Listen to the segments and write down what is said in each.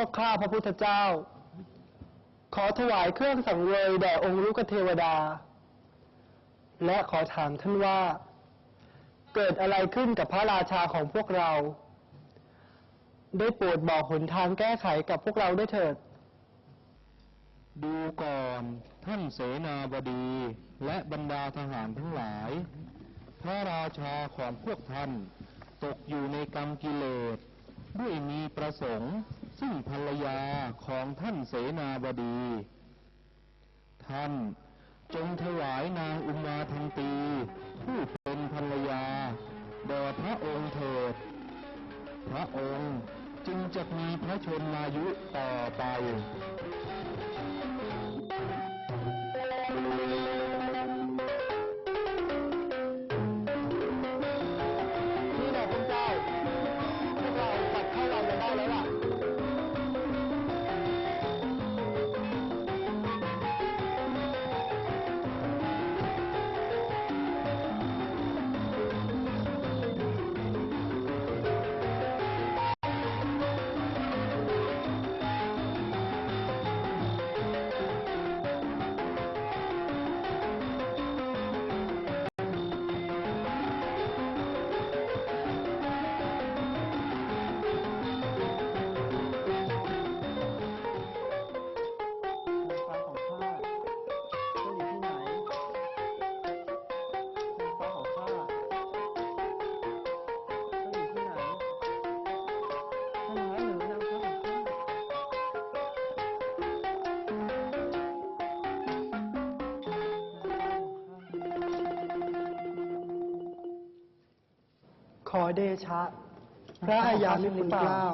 วกข้าพระพุทธเจ้า ขอถวายเครื่องสังเวยแด่องค์ลูกเทวดา และขอถามท่านว่า เกิดอะไรขึ้นกับพระราชาของพวกเรา ได้โปรดบอกหนทางแก้ไขกับพวกเราด้วยเถิด ดูก่อนท่านเสนาบดีและบรรดาทหารทั้งหลาย พระราชาของพวกท่านตกอยู่ในกรรมกิเลสด้วยมีประสงค์ ซึ่งภรรยาของท่านเสนาบดี ท่านจงถวายนางอุมาทันตี ผู้เป็นภรรยาแด่พระองค์เถิด พระองค์จึงจะมีพระชนมายุต่อไป ขอเดชะ พระอาญามิคุณเกล้า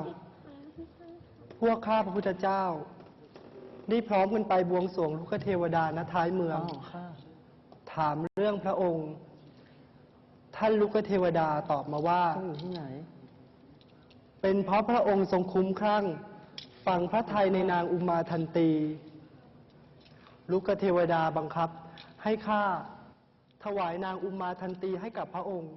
พวกข้าพระพุทธเจ้า ได้พร้อมกันไปบวงสรวงลูกเทวดาณท้ายเมือง ถามเรื่องพระองค์ ท่านลูกเทวดาตอบมาว่า อยู่ที่ไหน เป็นเพราะพระองค์ทรงคุ้มครั่ง ฝังพระทัยในนางอุมาทันตี ลูกเทวดาบังคับ ให้ข้าถวายนางอุมาทันตีให้กับพระองค์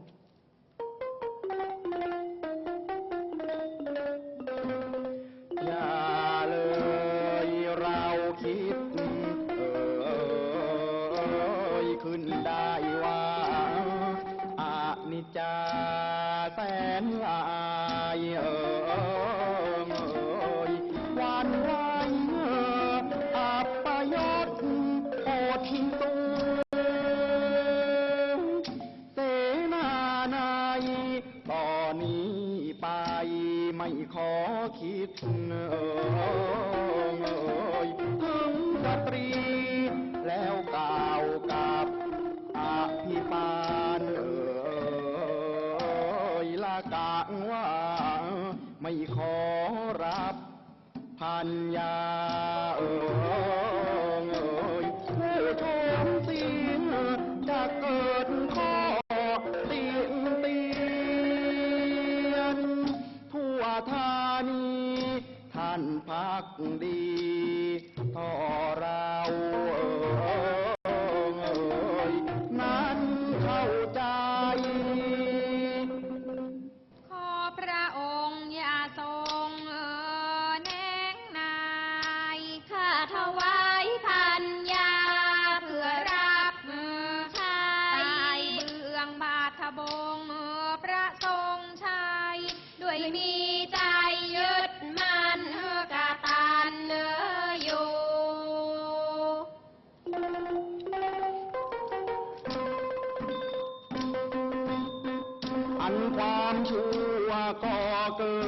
ความชั่วก็เกิ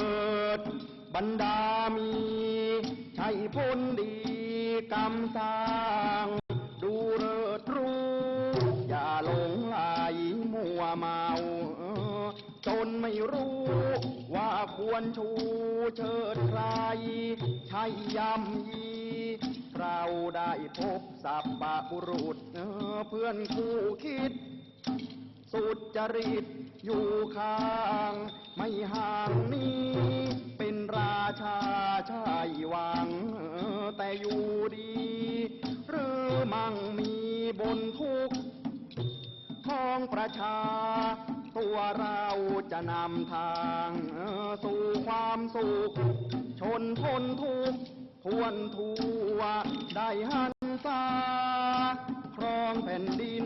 ด บรรดามีใช่พ้นดีกรรมสร้าง ดูเริดรู้ อย่าหลงไหลมัวเมาจนไม่รู้ว่าควรชูเชิดใคร ใช่ยำยีเราได้พบสัพปะบุรุษเพื่อนคู่คิด สุดจริต อยู่ข้างไม่ห่างนี้ เป็นราชาชายวัง แต่อยู่ดี หรือมั่งมีบนทุกข์ของประชา ตัวเราจะนำทางสู่ความสุข ชนทนทุกทวนทัวได้หันษาครองแผ่นดิน